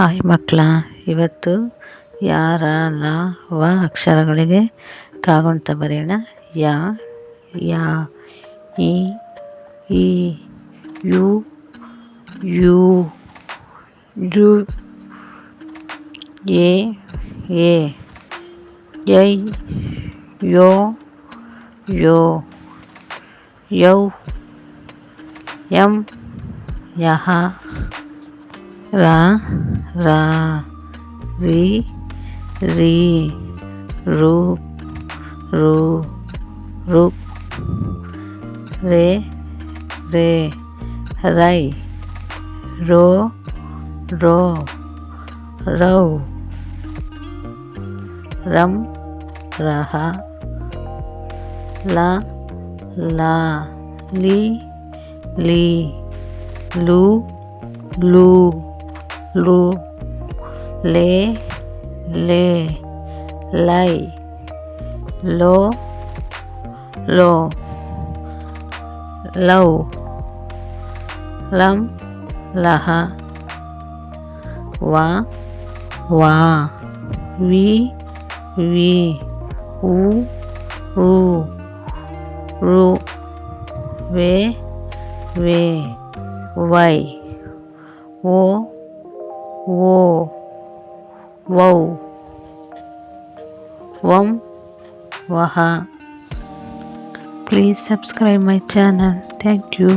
Hi ಮಕ್ಕಳ ಇವತ್ತು ಯಾರ ಲ, ವ ಅಕ್ಷರಗಳಿಗೆ ಕಾಗುಣಿತ ಬರೆಯೋಣ? ಯಾ ಯಾ, ಇ ಇ, ಯು ಯು ಯು ಎ ಎ ಯೈ ಯೋ ಯೋ, ಯೌ, ಎಂ, ಯಹ ra ra, ri ri ru ru rup, re re rai ro ro rau rắm raha la la, li li, lu lu lu le le lay lo lo lau lam laha wa wa vi vi u u ru ve ve why. o Wow! Wow! Wow! வஹா Please subscribe my channel. Thank you.